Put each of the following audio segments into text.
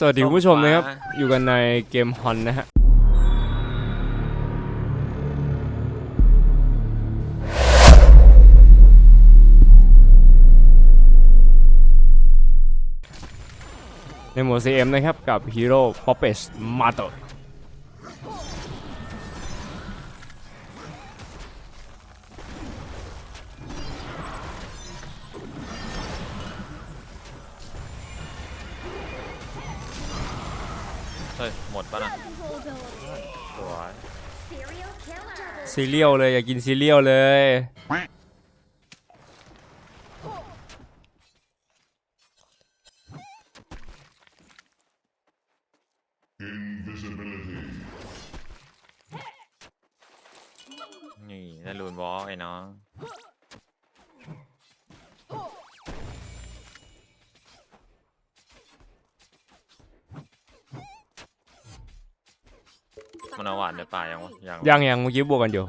สวัสดีคุณผู้ชมนะครับ อยู่กันในเกมฮอนนะฮะ ในโหมด CM นะครับ กับฮีโร่ป๊อปเปสมาโต ฮ้ย หมดปะนะสวย Serial killer. ซีเรียลเลยอยากกินซีเรียลเลย นี่ได้ลูนวอลไอ้น้อง มันเอาหวานในป่ายังวะยังยังยังเมื่อกี้บวกกันอยู่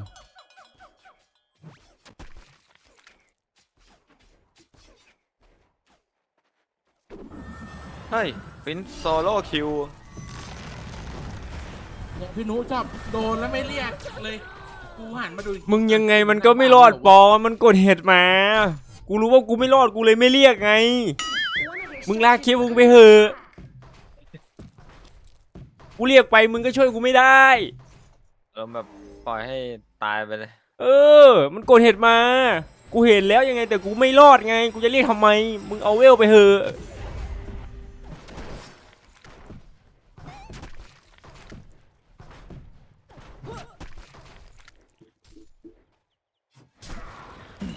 เฮ้ยฟินโซโล่คิวเนี่ยพี่หนุชอบโดนแล้วไม่เรียกเลย กูหันมาดูอีกทีมึงยังไงมันก็ไม่รอดปอมันกดเห็ดมา กูรู้ว่ากูไม่รอดกูเลยไม่เรียกไง มึงลากคลิปมึงไปเหอะ กูเรียกไปมึงก็ช่วยกูไม่ได้ เออแบบปล่อยให้ตายไปเลย เออ มันกดเห็ดมา กูเห็นแล้วยังไงแต่กูไม่รอดไง กูจะเรียกทำไม มึงเอาเวลไปเหอะ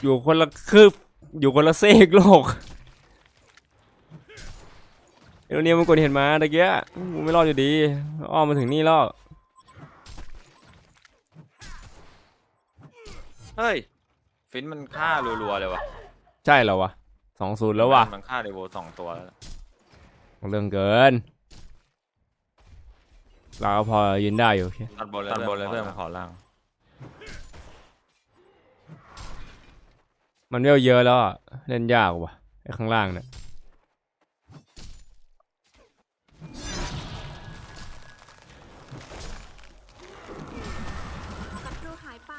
อยู่คนละคืบอยู่คนละเซกโลก เดี๋ยวนี้มันกดเห็นมาตะเกียกูไม่รอดอยู่ดี อ้อมมาถึงนี่แล้วเฮ้ย ฟินมันฆ่ารัวๆเลยวะใช่เหรอวะสองศูนย์แล้ววะมันฆ่าเดโวสองตัวแล้ว เรื่องเกิน เราก็พอยืนได้อยู่ตัดบอลเลยตัดบอลเลยเพื่อนมาขอล่าง มันเวลเยอะแล้วอะเล่นยากว่ะไอ้ข้างล่างเนี่ย ศัตรูหายไป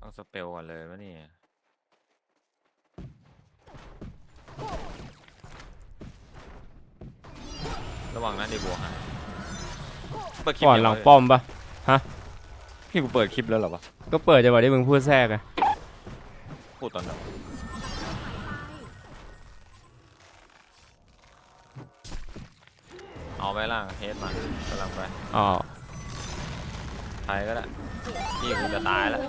ต้อง สเปลก่อนเลยวะนี่ระหว่างนั้นเดโวหายเปิดคลิปก่อนยังหลังวะป้อมปะพี่กูเปิดคลิปแล้วเหรอวะก็เปิดจังหวะที่มึงพูดแทรกไงพูดตอนไหนเอาไปล่างเฮดมากำลังไปอ๋อ ไปก็ได้พี่กูจะตายแล้ว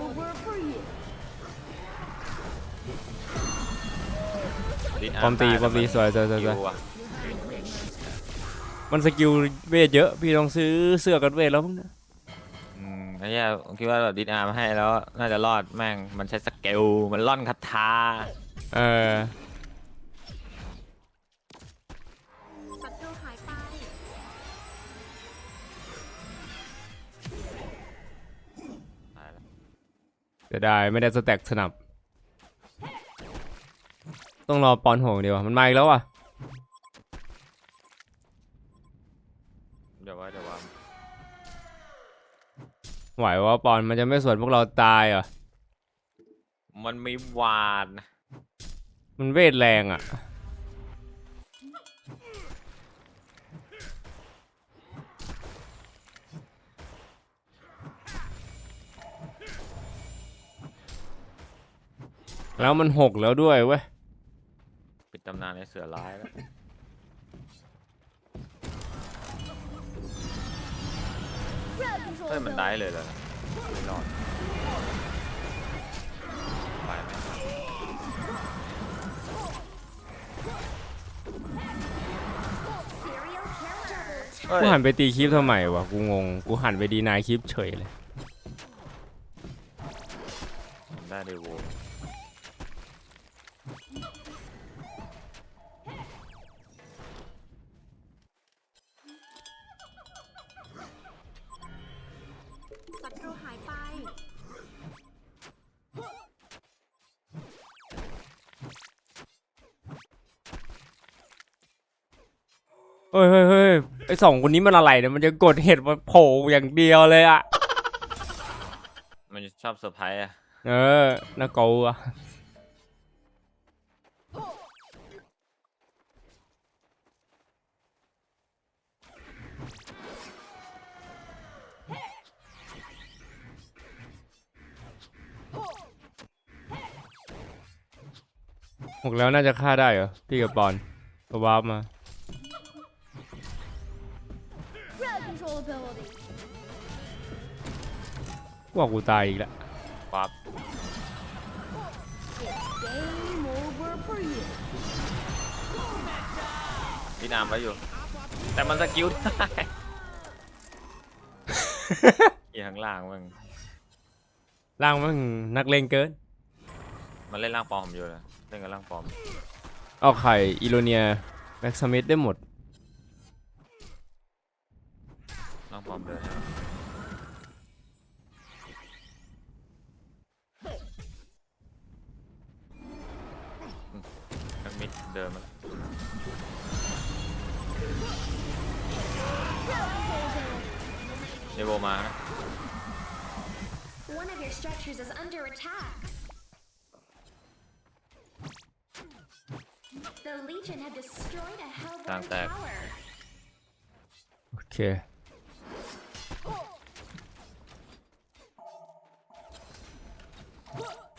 ลิ้นปอมตีาปอมตีสวยสวยสวยสวยคิวอะมันสกิลเวทเยอะ พี่ต้องซื้อเสื้อกันเวทแล้วมั้งเนี่ยอืมไอ้เหี้ยผมคิดว่าแบบดินอาร์มาให้แล้ว น่าจะรอดแม่ง มันใช้สเกล มันล่อนคาถา เออศัตรูหายไป จะได้ไม่ได้สแต็กสนับ ต้องรอปอนโหงเดียวามันมาอีกแล้วอะเดี๋ยวว่าเดี๋ยวว่าไหวว่าปอนมันจะไม่สวนพวกเราตายเหรอะมันมีหวานนะมันเวทแรงอะ แล้วมันหกแล้วด้วยเว้ย ปิดตำนานในเสือร้ายแล้ว เฮ้ย มันได้เลยเหรอไม่รอดไปไหมเฮ้ยกูหันไปตีคลิปทำไมวะ กูงง กูหันไปดีนายคลิปเฉยเลย ผมได้เดโว สองคนนี้มันอะไรเนี่ยมันจะกดเห็ดมาโผล่อย่างเดียวเลยอะมันชอบเซอร์ไพรส์อะเออน่ากลัวหกแล้วน่าจะฆ่าได้เหรอพี่กับปอนตัววาร์ปมา ว่ากูตายอีกแล้วปั๊บ Game over for you. ดินอาร์มไว้อยู่ แต่มันสกิลได้อีข้างล่างมึงร่างมันนักเลงเกิน มันเล่นล่างปลอมผมอยู่เลยเล่นกับล่างปลอม เอาไข่อีโรเนียแบ็กสมิธได้หมด มันมิดเดินมาแล้วเดโวมานะ One of your structures is under attack. The Legion have destroyed a Hellborn Thank that. tower. โอเค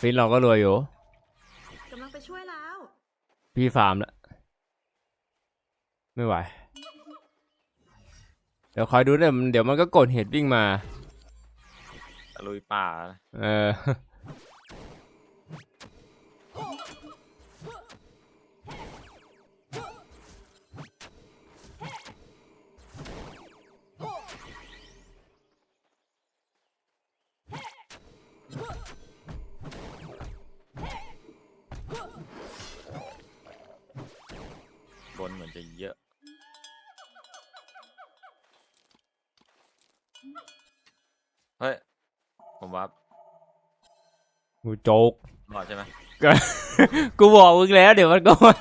ฟินเราก็รวยอยู่ พี่ฟาร์มแล้วไม่ไหว เดี๋ยวคอยดูเดี๋ยวมันเดี๋ยวมันก็กดเห็ดวิ่งมาตะลุยป่านะเออ กูโจกรอดใช่ไหมก็กูบอกมึงแล้วเดี๋ยวมันก็มา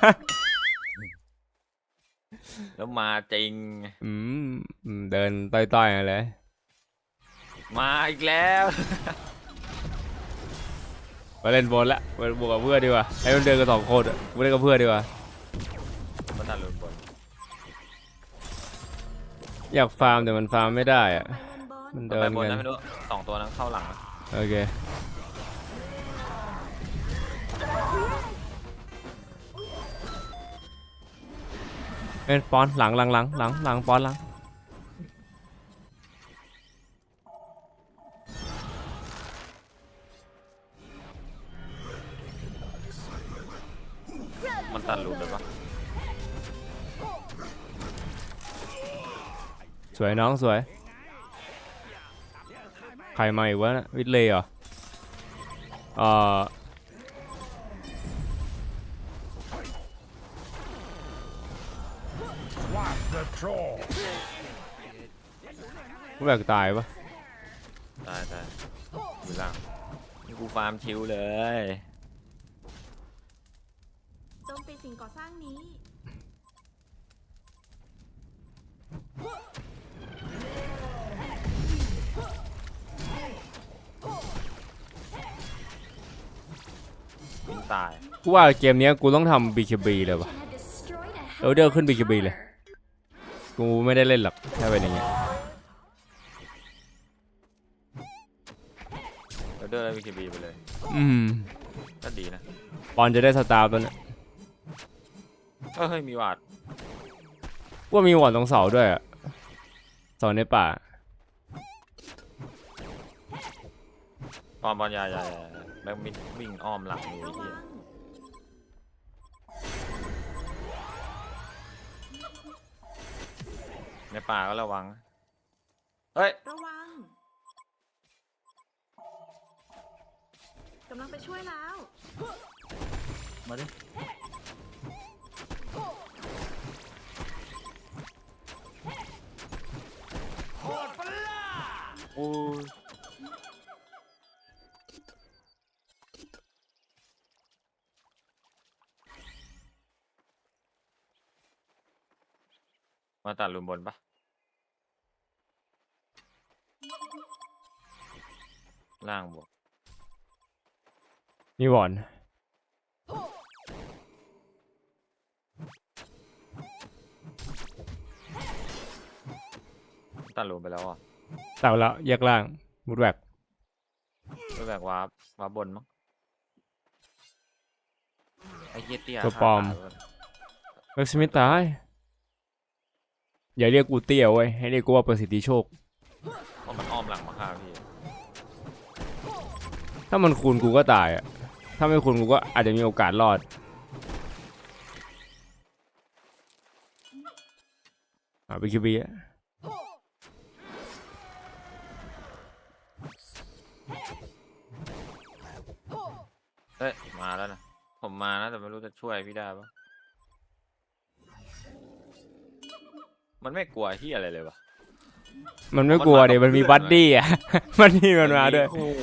แล้วมาจริง อืมอืมเดินต้อยๆมาเลย มาอีกแล้วไปเล่นบอลละไปบวกกับเพื่อนดีกว่าให้มันเดินกันสองคนอะกูเล่นกับเพื่อนดีกว่ามันตัดลุนบนอยากฟาร์มแต่มันฟาร์มไม่ได้อะไปเล่นบอลมันไปเดินบนกันนะไม่รู้สองตัวนั้นเข้าหลังนะโอเค เป็นปอนหลังหลังหลังหลังหลังปอนหลังมันตัดลุนเลยปะสวยน้องสวย ใครมาอีกวะน่ะวิทเลย์เหรอเอ่อ แบกตายปะตายตายอยู่หลังนี่กูฟาร์มชิวเลยโจมตีสิ่งก่อสร้างนี้ยิงตาย กูว่าเกมเนี้ยกูต้องทำ BKB เลยปะ Legion have destroyed a เออเดี๋ยวขึ้น Hellborn BKB เลย tower. กูไม่ได้เล่นหรอกถ้าเป็นอย่างเงี้ย แล้วเดินวีคีบีไปเลย อืมก็ดีนะปอนจะได้สตาร์ตัวเนี้ยเอ้ยเฮ้ยมีวาดว่ามีหวอนตรงเสาด้วยอะเสาในป่าบอลบอลอยาอยาอยาแบงค์มิดวิ่งอ้อมหลังอยู่ไอ้ระเหี้วัยงในป่าก็ระวัง เฮ้ย ระวังำลังไปช่วยแล้ว มาดิโอ้ยมาตัดลุมบนปะล่างบวก มีวอนตัดลุมไปแล้วอะเต่าแล้วแยกล่างมุดแวกไปแบบวาร์ปวาร์ปบนมั้งไอ้เหี้ยเตี้ยตัวฆ่าปลอมตายไปแล้วเล็กสมิธตาย อย่าเรียกกูเตี้ยเว้ยให้เรียกกูว่าประสิทธิโชค เพราะมันอ้อมหลังมาฆ่าพี่ถ้ามันคูณกูก็ตายอะ ถ้าไม่คูณกูก็อาจจะมีโอกาสรอด อ่าไปคิวบีอะเอ้ยมาแล้วนะ ผมมานะแต่ไม่รู้จะช่วยพี่ได้ปะมันไม่กลัวที่อะไรเลยวะมันไม่กลัวเดี๋ยวมันมีบัดดี้อะบัดดี้มันมาด้วย โอ้โห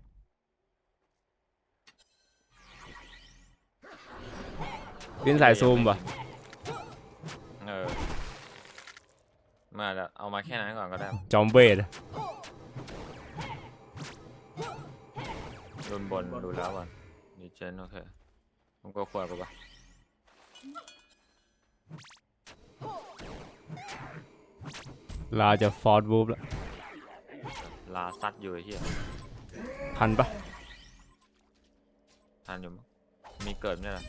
วฟังหมดแล้ววาร์ปหมดแล้วนะสวยสวยบินสายซูมป่ะเออมาแล้วเอามาแค่นั้นก่อนก็ได้จอมเบดโดนบนดูแล้วก่อนดีเจนโอเคผมก็ควรปะปะลาจะฟอร์ดบูฟแล้วลาซัดอยู่ไอ้เหี้ยทันปะทันอยู่มั้งมีเกิดเนี่ยแหละ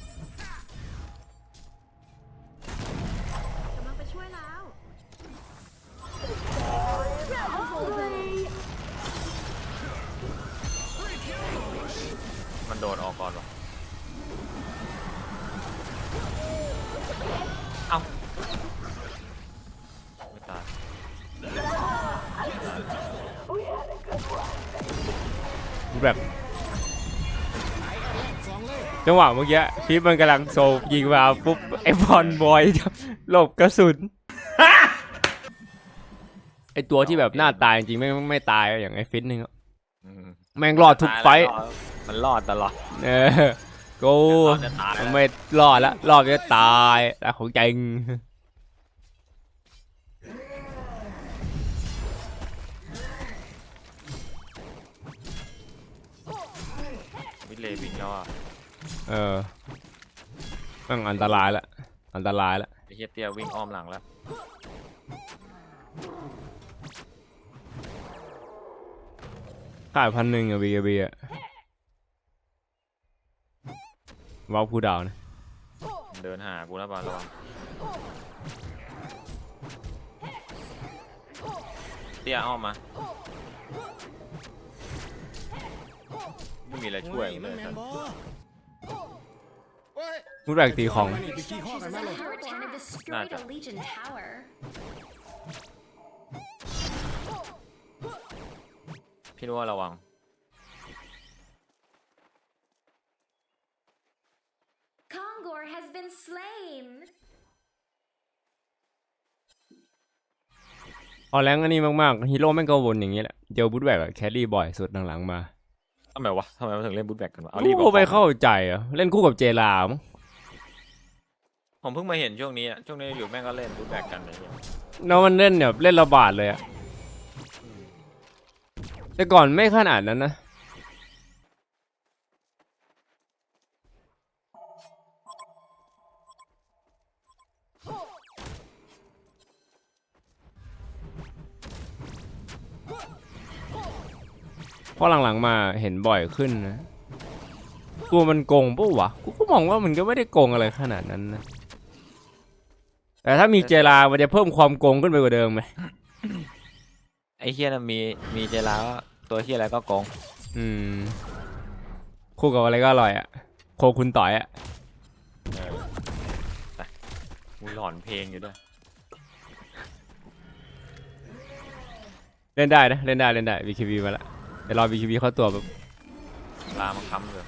โดนออกก่อนวะเอ้าไม่ตายแบบจังหวะเมื่อกี้ฟิปมันกำลังโซฟยิงมาปุ๊บไอ้บอลบอยหลบกระสุนไอตัวที่แบบหน้าตายจริงๆไม่ไม่ตายอย่างไอ้ฟิตนึงอะอืมแม่งรอดทุกไฟท์ตายแล้ว มันรอดตลอด เออกูรอดจะตายแล้วไม่รอดละรอดจะตายแต่ของจริงวิเลวิงแล้วอะเออแม่งอันตรายละอันตรายละไอ้เฮียเตี้ยวิ่งอ้อมหลังแล้วขายพันหนึ่งอะบีบีอะ ว้าวผู้ดาวนะมันเดินหากูแล้วบอลระวังเตี้ยอ้อมมาไม่มีอะไรช่วยกูเลยครับพูดแบกตีของ Our tower destroyed a Legion tower. พี่รู้ว่าระวัง Kongor has been slain. พอแรงอันนี้มากๆฮีโร่แม่งก็วนอย่างนี้แหละเจอบูทแบกอะแครี่บ่อยสุดหลังๆมาทำไมวะทำไมมันถึงเล่นบูทแบกกันวะเอากูรีบก็บอกไปเข้าใจอะเล่นคู่กับเจลามั้งผมเพิ่งมาเห็นช่วงนี้อะช่วงนี้อยู่แม่งก็เล่นบูทแบกกันไอ้เหี้ยแล้วมันเล่นแบบเล่นระบาดเลยอะแต่ก่อนไม่ขนาดนั้นนะ ราะหลังๆมาเห็นบ่อยขึ้นนะกลัวมันโกงปะวะกูก็มองว่ามันก็ไม่ได้โกงอะไรขนาดนั้นนะแต่ถ้ามีเจลามันจะเพิ่มความโกงขึ้นไปกว่าเดิมไหมไอ้เฮียน่ะมีมีเจลาก็ตัวเฮียอะไรก็โกงอืมคู่กับอะไรก็อร่อยอะโคคุณต่อยอะเออไปกูหลอนเพลงอยู่ด้วยเล่นได้นะเล่นได้เล่นได้ BKB มาละ เดี๋ยวรอ BKB เข้าตัวแบบลามันค้ำเลย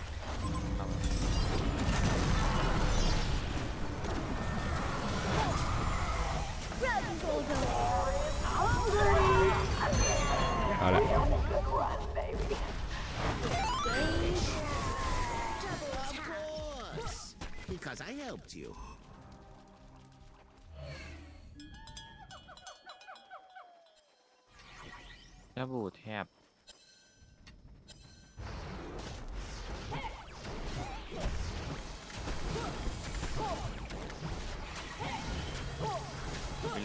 เอาละ Because I helped you. แค่บูแทบ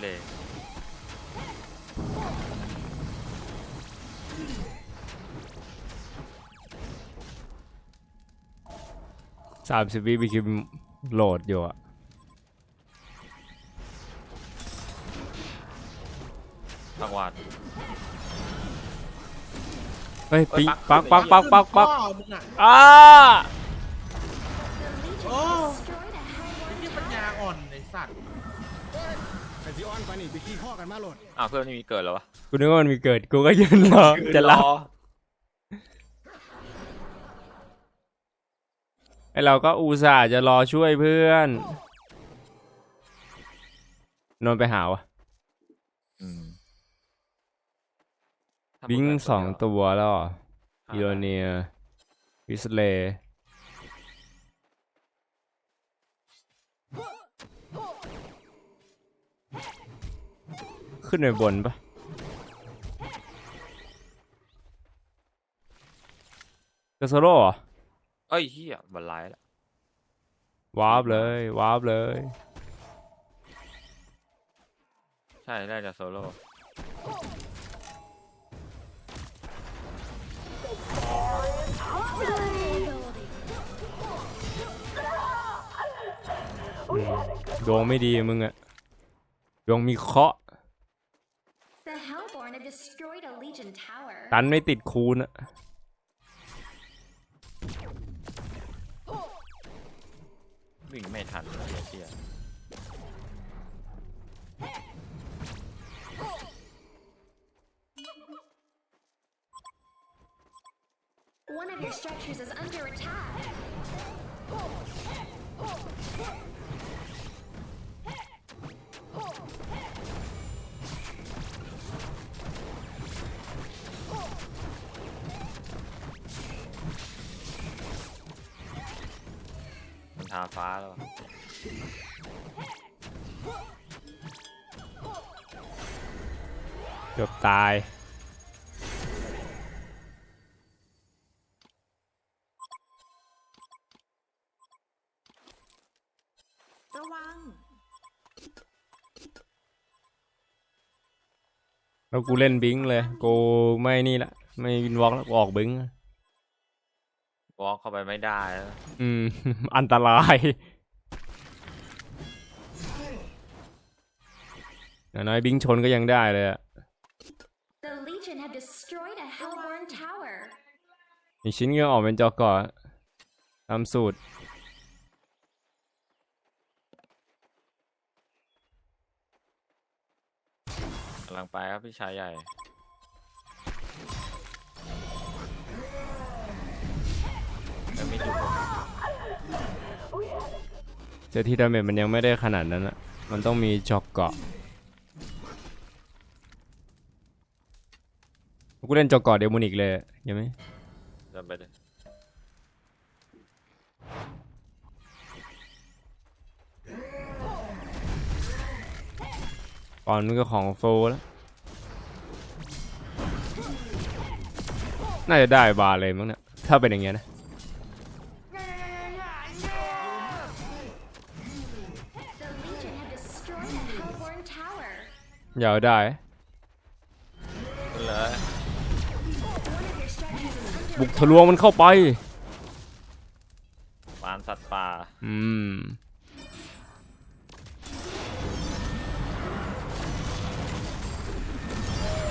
เลย สามสิบวิ BKB โหลดอยู่อะปักหวาดเฮ้ยปิ๊งปักปักปักปักปักพ่อมึงอะอ้า The Legion Oh. has destroyed a ไอ้ Hellborn ที่ปัญญา tower. อ่อนไอ้สัตว์ แต่ที่อ้อนไปนี่ไปขี้ข้อกันมาโหลดอ้าวเพื่อนนี่มีเกิดแล้ววะกูนึกว่ามันมีเกิดกูก็ยืนรอจะรับไอเราก็อุตส่าห์จะรอช่วยเพื่อนนนท์ไปหาวะอืมถ้าบิงมึเกิดสองตัวตัวแล้วเหรอเดียวอีโรเนียวิสเลย์ ขึ้นไปบนปะกระโซโล่เหรอเอ้ยเฮียบันไลละวาร์ปเลยวาร์ปเลย ใช่ได้จากโซโล่ดวงไม่ดีมึงอะดวงมีเคราะห์ The Hellborn have destroyed a Legion tower. ตันไม่ติดคูณอะวิ่งไม่ทันเลยไอ้เฮีย ฟ้าแล้ววะเกือบตาย ระวัง แล้วกูเล่นบิงเลย กูไม่นี่ละ ไม่วินวอล์กแล้วกูออกบิง วอล์กเข้าไปไม่ได้แล้วอืม อันตรายอย่างน้อยบิงชนก็ยังได้เลยอะ The Legion have destroyed a Hellborn tower. อีกชิ้นก็ออกเป็นจอก่อนตามสูตร กำลังไปครับพี่ชายใหญ่ แล้วไม่จุดเจอที่ดาเมจมันยังไม่ได้ขนาดนั้นอะมันต้องมีจอกเกาะกูเล่นจอกเกาะเดมอนิกเลยอะยังไหมจำไปเลยก่อนมันก็ของโฟแล้วน่าจะได้บาร์เลยมั้งเนี่ยถ้าเป็นอย่างเงี้ยนะ อยากได้เลย One of your structures is under บุกทะลวงมันเข้าไปปานสัตว์ป่า อืม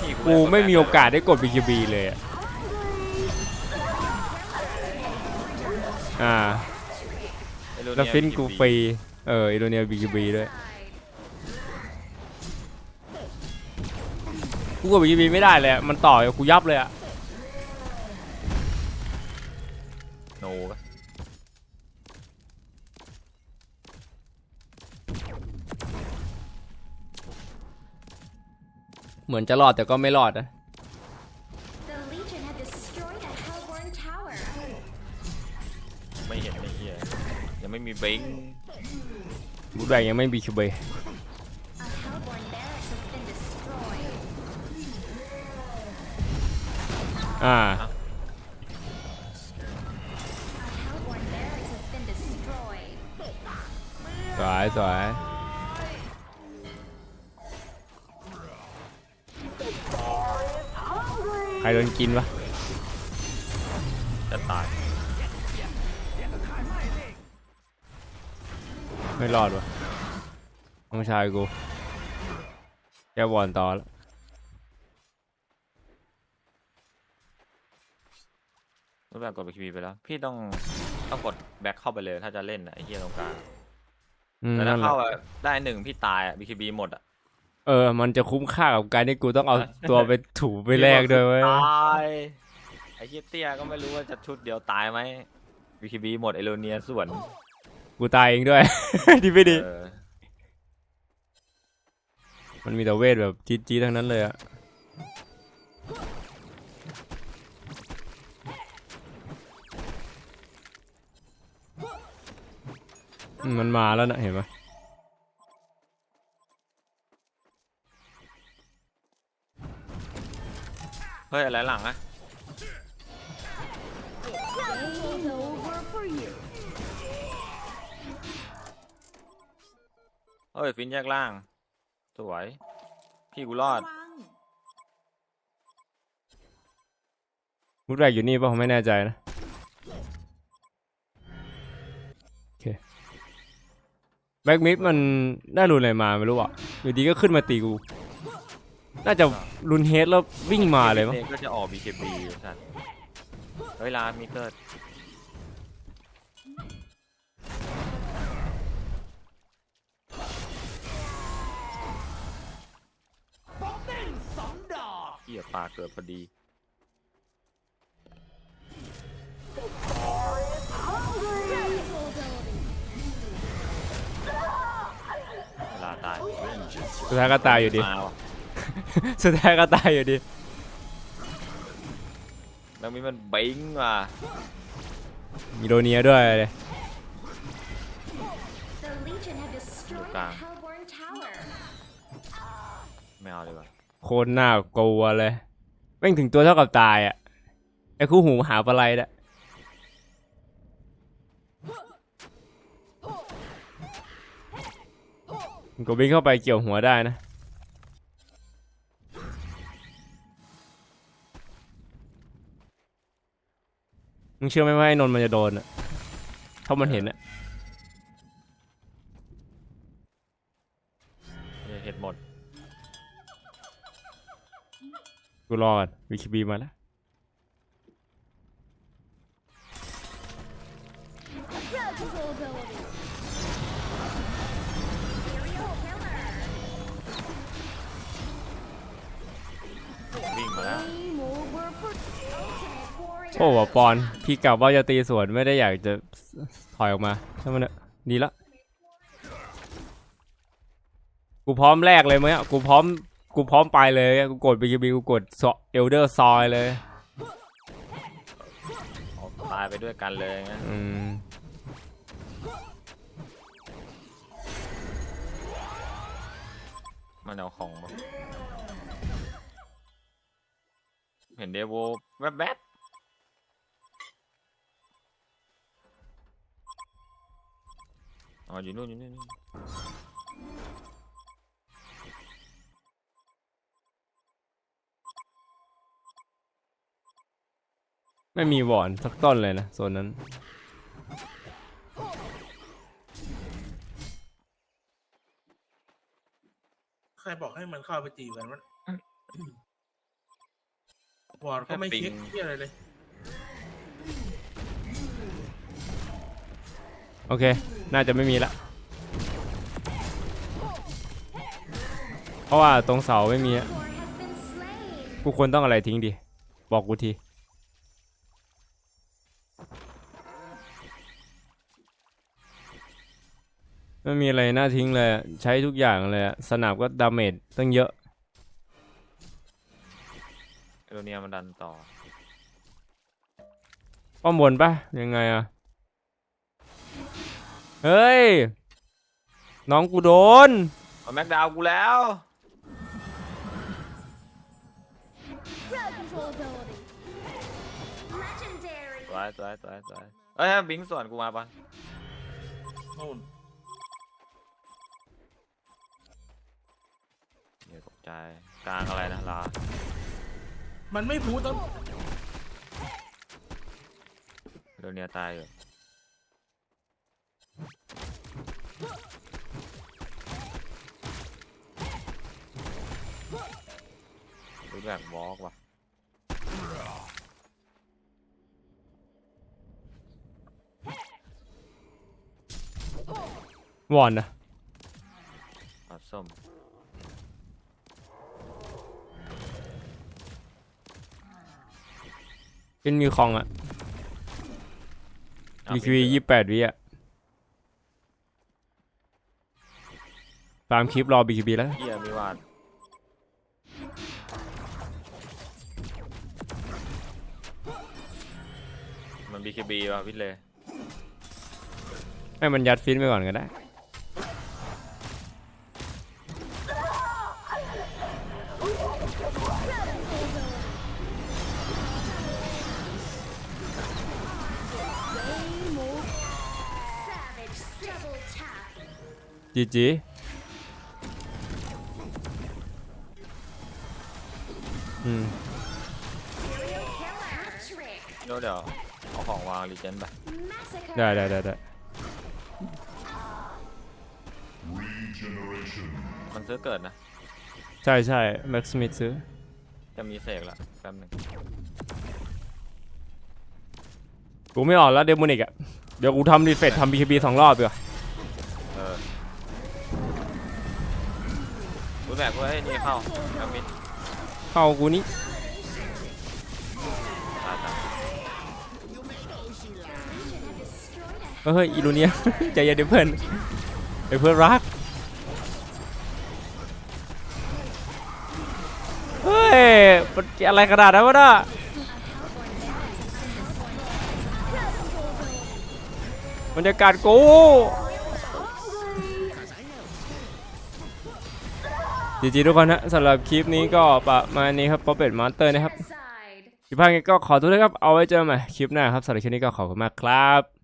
พี่กูไม่มีโอกาสได้กด BKB เลยอะอ่า ไม่รู้แล้วเยฟินกูกี่ฟรี เอออิโดเนีย BKB ด้วย กูกับบีบีไม่ได้เลยอะมันต่อยกูยับเลยอะโนปะเหมือนจะรอดแต่ก็ไม่รอดนะ The Legion have destroyed a Hellborn tower. ไม่เห็นไอ้เหี้ยยังไม่มีเบง บูแบกยังไม่มีคิวเบ A อ่า A Hellborn barracks has been destroyed. สวยสวยใครโดนกินวะ จะตาย ไม่รอดวะน้องชายกูแกบอลต่อแล้ว รูปแบบก ดไปคีบีไปแล้ว พี่ต้องต้องกดแบ็คเข้าไปเลย ถ้าจะเล่นอะไอ้เหี้ยตรงกลางอืมแต่นั่ถ้านแหละเข้าอะได้หนึ่งพี่ตายอะบีคีบีหมดอะเออ มันจะคุ้มค่ากับการที่กูต้องเอาตัวไปถูไปแลกด้วยเว้ยตายไอ้เหี้ยเตี้ยก็ไม่รู้ว่าจะชุดเดียวตายไหมบีคีบีหมดเอโลเนียส่วนกูตายเองด้วย ดีไม่ดี เออมันมีแต่เวทแบบจี๊ดๆทั้งนั้นเลยอะ มมันมาแล้วนะเห็นไหมเฮ้ย อะไรหลังอะ Game over for you. เฮ้ย ฟินแยกล่าง สวย พี่กูรอดระวังมุดแรกอยู่นี่ป่ะผมไม่แน่ใจนะ แบ็กมิดมันได้รุนอะไรมาไม่รู้อะอยู่ดีก็ขึ้นมาตีกู น่าจะรุนเฮดแล้ววิ่งมาเลยมั้งเก็จะออก BKB สัตว์เฮ้ยลามีเกิดเหี้ยปลาเกิดพอดี สุดท้ายก็ตายอยู่ดี มาว่ะสุดท้ายก็ตายอยู่ดีแล้วมีมันเบิงว่ะมีโดเนียด้วยเลย The Legion have destroyed a Hellborn tower. ไม่เอาดีกว่าโคตรน่ากลัวเลยแม่งถึงตัวเท่ากับตายอะไอ้คู่หูหาปลาไหลน่ะมัน ก็วิ่งเข้าไปเกี่ยวหัวได้นะ มึงเชื่อไหมว่าไอ้นนท์มันจะโดนอะถ้ามันเห็นอะเห็ดหมด กูรอดวิคิบีมาแล้ววิ่ โอ้ว่ะปอนพี่กลับว่าจะตีสวนไม่ได้อยากจะถอยออกมาใช่ไหมเนี่ยดีละกูพร้อมแรกเลยมั้ยอะกูพร้อมกูพร้อมไปเลยอะกูกดบีบีกูกดเอลเดอร์ซอยเลยออกตายไปด้วยกันเลยงั้นอืมมันเอาของมาเห็นเดโวแวบๆ อ๋ออยู่นู่นอยู่นู่นอยู่นู่นไม่มีหวอนสักต้นเลยนะโซนนั้น ใครบอกให้มันเข้าไปจีบกันวะวอร์ดก็ไม่เช็คที่อะไรเลย โอเค น่าจะไม่มีละเพราะว่าตรงเสาไม่มีอะ War has been slain. กูควรต้องอะไรทิ้งดิบอกกูทีไม่มีอะไรน่าทิ้งเลยอะใช้ทุกอย่างเลยอะสนับก็ดาเมจตั้งเยอะเอโรเนียมันดันต่อป้อมบนปะยังไงอะ เฮ้ย น้องกูโดน เอาแม็กดาวน์กูแล้ว Crowd control ability. Legendary. สวยสวยสวยสวยเอ้ยบิงส่วนกูมาปะนู่นเดี๋ยวตกใจกลางอะไรนะลามันไม่พูดต้องเอโรเนียตายอยู่ รู้แบบวอล์กว่ะวอนนะปลาส้มเป็นมีคองอะเอามีคิวบิงยี่แปดวิอะตามคลิปรอบีคีบีแล้วเฮียมีวาด มันบีเคบีว่ะพิษเลยให้มันยัดฟินไปก่อนก็ได้ Savage double tap. จีจีอืม Serial killer. Trick. เดี๋ยวเดี๋ยวเอา ของวางรีเจนไป Massacre. ได้ได้ได้ได้มันซื้อเกิดนะ ใช่ใช่แม็กซ์สมิธซื้อ จะมีเสกละแป๊บหนึงกูไม่ออกแล้วเดมอนิกอะเดี๋ยวกูทำรีเฟรชทำบีคีบีสองรอบดีกว่าเออรู้แบบว่าไอ้นี่เข้าแอมิดเข้ากูนี่ เฮ้ยอีลูเนียใจเย็นเดี๋ยวเพื่อนเดี๋ยวเพื่อนรักเฮ้ยมันอะไรขนาดนั้นวะน่ะบรรยากาศกูจริงๆทุกคนนะสำหรับคลิปนี้ก็ประมาณนี้ครับป๊อปเป็ดมาสเตอร์นะครับ Side. ผิดพลาดไงก็ขอโทษด้วยครับ เอาไว้เจอกันใหม่คลิปหน้าครับสำหรับคลิปนี้ก็ขอบคุณมากครับ